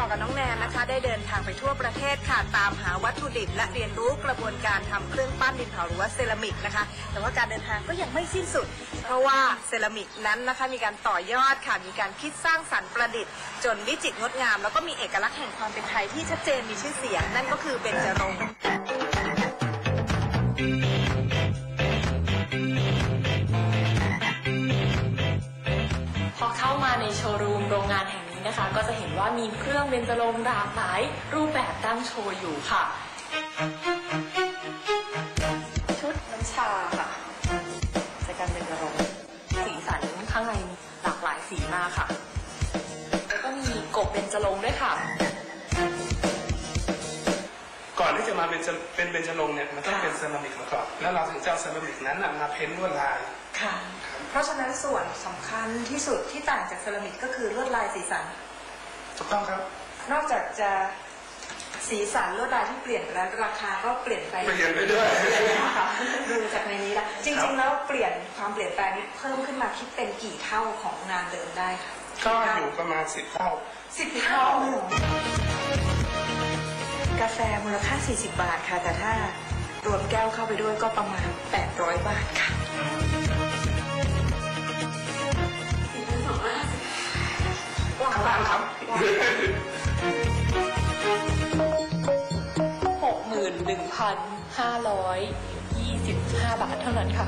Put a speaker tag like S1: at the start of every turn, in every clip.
S1: อกับน้องแนนนะคะ ได้เดินทางไปทั่วประเทศค่ะตามหาวัตถุดิบ และเรียนรู้กระบวนการทำเครื่องปั้นดินเผาหรือว่าเซรามิกนะคะ แต่ว่าการเดินทางก็ยังไม่สิ้นสุด เพราะว่าเซรามิกนั้นนะคะมีการต่อยอดค่ะมีการคิดสร้างสรรค์ประดิษฐ์ จนวิจิตรงดงาม แล้วก็มีเอกลักษณ์แห่งความเป็นไทยที่ชัดเจนมีชื่อเสียง นั่นก็คือเบญจรงค์
S2: พอเข้ามาในโชว์รูมโรงงานแห่ง นี้นะคะ ก็จะเห็นว่ามีเครื่องเบญจรงค์หลากหลายรูปแบบตั้งโชว์อยู่ค่ะ ชุดน้ำชาค่ะจากการเบญจรงค์สีสันข้างในหลากหลายสีมากค่ะ แล้วก็มีกบเบญจรงค์ด้วยค่ะ
S3: ก่อนที่จะมาเป็นจะเป็นเบญจรงค์เนี่ยมันต้องเป็นเซรามิกมาก่อนแล้วเราถึงจะเอาเซรามิกนั้นน่ะมาเพ้นท์ลวดลาย
S1: ค่ะ เพราะฉะนั้นส่วนสำคัญที่สุดที่ต่างจากเซรามิกก็คือลวดลายสีสัน
S3: ถูกต้องครับ
S1: นอกจากจะสีสันลวดลายที่เปลี่ยนไปแล้วราคาก็เปลี่ยนไป
S3: เปลี่ยนไปด้วย
S1: นะคะดูจากในนี้แล้วจริง ๆ แล้วเปลี่ยนความเปลี่ยนแปลงนี้เพิ่มขึ้นมาคิดเป็นกี่เท่าของงานเดิมได้คะ
S3: ก็อยู่ประมาณสิบเท่า
S1: สิบเท่า กาแฟมูลค่า 40 บาทค่ะ แต่ถ้ารวมแก้วเข้าไปด้วยก็ประมาณ 800 บาทค่ะ
S3: 2,525 บา
S2: ทเท่านั้นค่ะ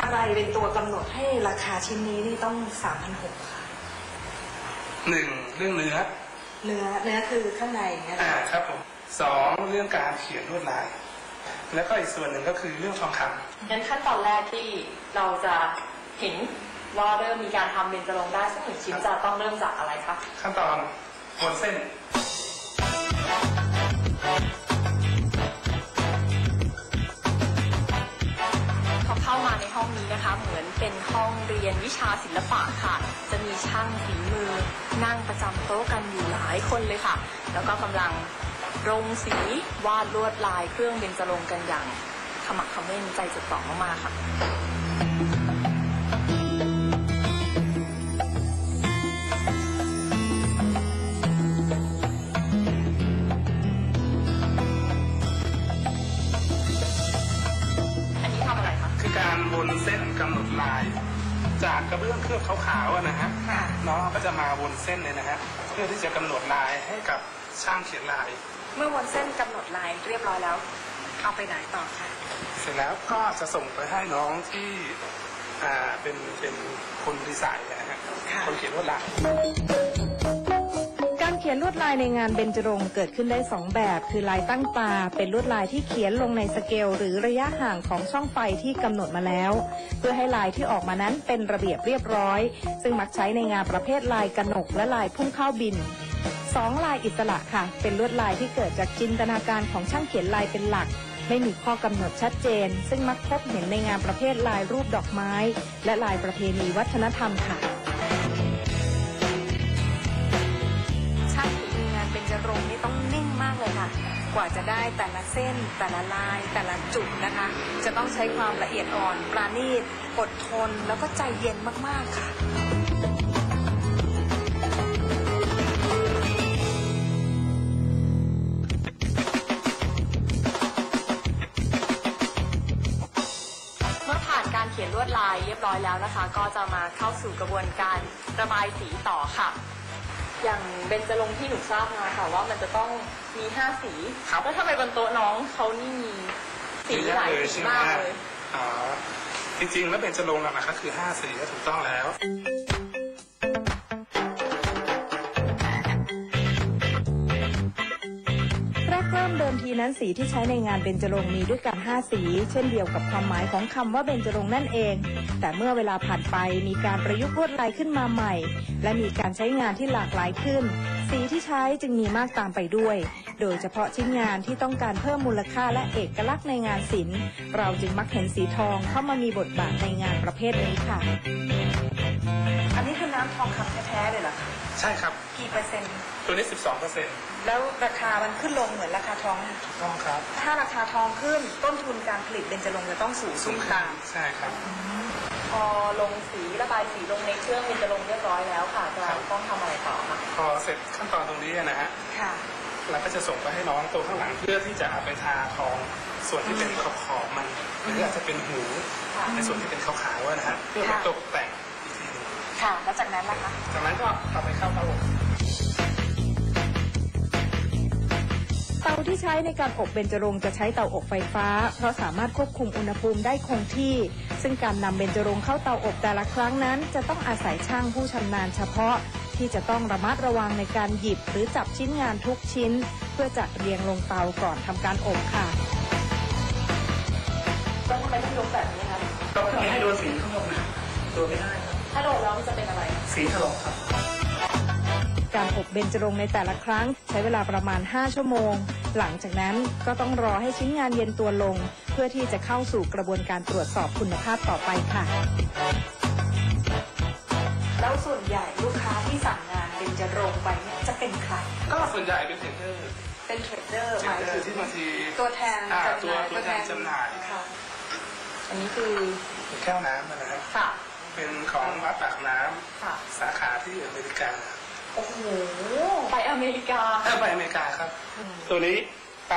S1: อะไรเป็นตัวกำหนดให้ราคาชิ้นนี้นี่ต้องสามพันหกค่ะ
S3: หนึ่งเรื่องเนื้อ
S1: เนื้อเนื้อคือข้างในนะ
S3: อ่า
S1: คะ
S3: ครับผมสองเรื่องการเขียนลวดลาย แล้วก็อีกส่วนหนึ่งก็คือเรื่องทองคำ
S2: งั้นขั้นตอนแรกที่เราจะ เห็นว่าเริ่มมีการทำเบญจรงค์ได้สักหนึ่งชิ้นจะต้องเริ่มจากอะไรคะ
S3: ขั้นตอนบนเส้น
S2: พอเข้ามาในห้องนี้นะคะ เหมือนเป็นห้องเรียนวิชาศิลปะค่ะ จะมีช่างฝีมือ นั่งประจำโต๊ะกันอยู่หลายคนเลยค่ะ แล้วก็กำลังรงสีวาดลวดลายเครื่องเบญจรงค์กันอย่างขมักเขม้นใจจดจ่อมากๆค่ะ
S3: ขาวๆอะนะฮะ
S1: ค่ะ
S3: น้องก็จะมาบนเส้นเลยนะฮะเพื่อที่จะกำหนดลายให้กับช่างเขียนลาย
S1: เมื่อวนเส้นกำหนดลายเรียบร้อยแล้ว เอาไปไหนต่อคะ
S3: เสร็จแล้วก็จะส่งไปให้น้องที่อ่าเป็นเป็นคนดีไซน์นะฮะ
S1: ค่ะ
S3: คนเขียนลวดลาย
S4: การเขียนลวดลายในงานเบญจรงค์เกิดขึ้นได้ 2 แบบ คือลายตั้งตา เป็นลวดลายที่เขียนลงในสเกล หรือระยะห่างของช่องไฟที่กำหนดมาแล้ว เพื่อให้ลายที่ออกมานั้นเป็นระเบียบเรียบร้อย ซึ่งมักใช้ในงานประเภทลายกระหนกและลายพุ่งเข้าบินสองลายอิสระค่ะ เป็นลวดลายที่เกิดจากจินตนาการของช่างเขียนลายเป็นหลัก ไม่มีข้อกำหนดชัดเจน ซึ่งมักพบเห็นในงานประเภทลายรูปดอกไม้ และลายประเพณีวัฒนธรรมค่ะ
S1: องานเป็นจรงนี่ต้องนิ่งมากเลยค่ะ กว่าจะได้แต่ละเส้น แต่ละลาย แต่ละจุดนะคะ จะต้องใช้ความละเอียดอ่อน ปราณีต อดทน แล้วก็ใจเย็นมากๆค่ะ
S2: เมื่อผ่านการเขียนลวดลายเรียบร้อยแล้วนะคะ ก็จะมาเข้าสู่กระบวนการระบายสีต่อค่ะ อย่างเบญจรงค์ที่หนูทราบมาค่ะว่ามันจะต้องมีห้าสี
S3: ครับ
S2: แล้วทำไมบนโต๊ะน้องเขานี่มีสีหลายสีมากเลย
S3: อ๋อจริงๆแล้วเป็นจะลงค์อะนะคะคือ5สีก็ถูกต้องแล้ว
S4: ทีนั้นสีที่ใช้ในงานเบญจรงค์มีด้วยกัน 5 สี เช่นเดียวกับความหมายของคำว่าเบญจรงค์นั่นเอง แต่เมื่อเวลาผ่านไปมีการประยุกต์ลวดลายขึ้นมาใหม่ และมีการใช้งานที่หลากหลายขึ้น สีที่ใช้จึงมีมากตามไปด้วย โดยเฉพาะชิ้นงานที่ต้องการเพิ่มมูลค่าและเอกลักษณ์ในงานศิลป์ เราจึงมักเห็นสีทองเข้ามามีบทบาทในงานประเภทนี้ค่ะ
S1: อันนี้คือน้ำทองคำแท้ๆเลยเหรอคะ
S3: ใช่ครับ
S1: กี่เปอร์เซ็นต์
S3: ตัวนี้ 12เปอร์เซ็นต์
S1: แล้วราคามันขึ้นลงเหมือนราคาทองไหม
S3: ต้องครับ
S1: ถ้าราคาทองขึ้นต้นทุนการผลิตเบญจรงค์จะต้องสูงขึ้นตาม
S3: ใช่ครับ
S2: พอลงสีระบายสีลงในเครื่องมันจะลงเรียบร้อยแล้วค่ะจะต้องทำอะไรต่อคะ
S3: พอเสร็จขั้นตอนตรงนี้นะฮะ
S1: ค่ะ
S3: เราก็จะส่งไปให้น้องตัวข้างหลังเพื่อที่จะเอาไปทาทองส่วนที่เป็นขอบขอบๆมันหรืออาจจะเป็นหู
S2: ค่ะ
S3: ในส่วนที่เป็นขาวๆอะนะฮะเพื่อไป
S1: ค่ะ
S3: ตกแต่งอีกทีหนึง
S1: ค่ะ แล้วจากนั้นล่ะคะ
S3: จากนั้นก็เอาไปเข้าเตาอบ
S4: เตาที่ใช้ในการอบเบญจรงค์จะใช้เตาอบไฟฟ้า เพราะสามารถควบคุมอุณหภูมิได้คงที่ ซึ่งการนำเบญจรงค์เข้าเตาอบแต่ละครั้งนั้น จะต้องอาศัยช่างผู้ชำนาญเฉพาะ ที่จะต้องระมัดระวังในการหยิบหรือจับชิ้นงานทุกชิ้น เพื่อจัดเรียงลงเตาก่อนทำการอบค่ะ
S2: แล้วทำไมต้องยกแบบนี้คะ
S3: ก็ไม่ให้โดนสีข้างนอกนะโดนไม่ได้ครับ
S2: ถ้าโดนแล้วมันจะเป็นอะไร
S3: สีถลอกครับ
S4: การอบเบญจรงค์ในแต่ละครั้ง ใช้เวลาประมาณ 5 ชั่วโมง หลังจากนั้นก็ต้องรอให้ชิ้นงานเย็นตัวลง เพื่อที่จะเข้าสู่กระบวนการตรวจสอบคุณภาพต่อไปค่ะ
S1: แล้วส่วนใหญ่ลูกค้าที่สั่งงานเบญจรงค์ไปเนี่ยจะเป็นใคร
S3: ก็ส่วนใหญ่เป็นเทรดเดอร์
S1: เป็นเทรดเดอร์
S3: เท
S1: ห
S3: ร
S1: มา
S3: ด
S1: ย
S3: เดอ
S1: ถึ
S3: ร์
S1: ง
S3: ที่บางที
S1: ตัวแทน
S3: อ่า
S1: จำห
S3: ตัว
S1: น่าย
S3: ตัวแทนจำหน่าย
S1: ค่ะ
S2: อันนี้คือ
S3: แก้วน้ำนะฮะ
S2: ค่ะ
S3: เป็นของวัดปากน้
S2: ค่ะำ
S3: สาขาที่อเมริกา
S2: โอ้โห ไปอเมริกา
S3: ถ้าไปอเมริกาครับ ตัวนี้ไป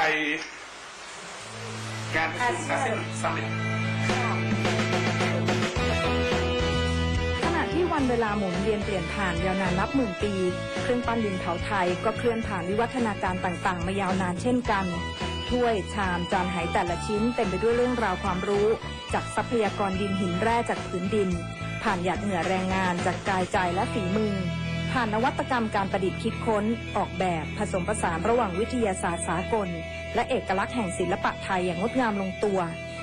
S3: งานประชุมอาเซียนซัมมิต
S4: ขณะที่วันเวลาหมุนเวียนเปลี่ยนผ่านยาวนานนับหมื่นปี เครื่องปั้นดินเผาไทยก็เคลื่อนผ่านวิวัฒนาการต่างๆ มายาวนานเช่นกัน ถ้วยชามจานไหแต่ละชิ้นเต็มไปด้วยเรื่องราวความรู้ จากทรัพยากรดินหินแร่จากผืนดิน ผ่านหยาดเหงื่อแรงงานจากกายใจและฝีมือ ผ่านนวัตกรรมการประดิษฐ์คิดค้น ออกแบบผสมผสานระหว่างวิทยาศาสตร์สากล และเอกลักษณ์แห่งศิลปะไทยอย่างงดงามลงตัว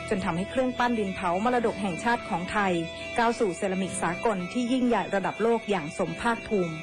S4: จนทำให้เครื่องปั้นดินเผามรดกแห่งชาติของไทย ก้าวสู่เซรามิกสากลที่ยิ่งใหญ่ระดับโลกอย่างสมภาคภูมิ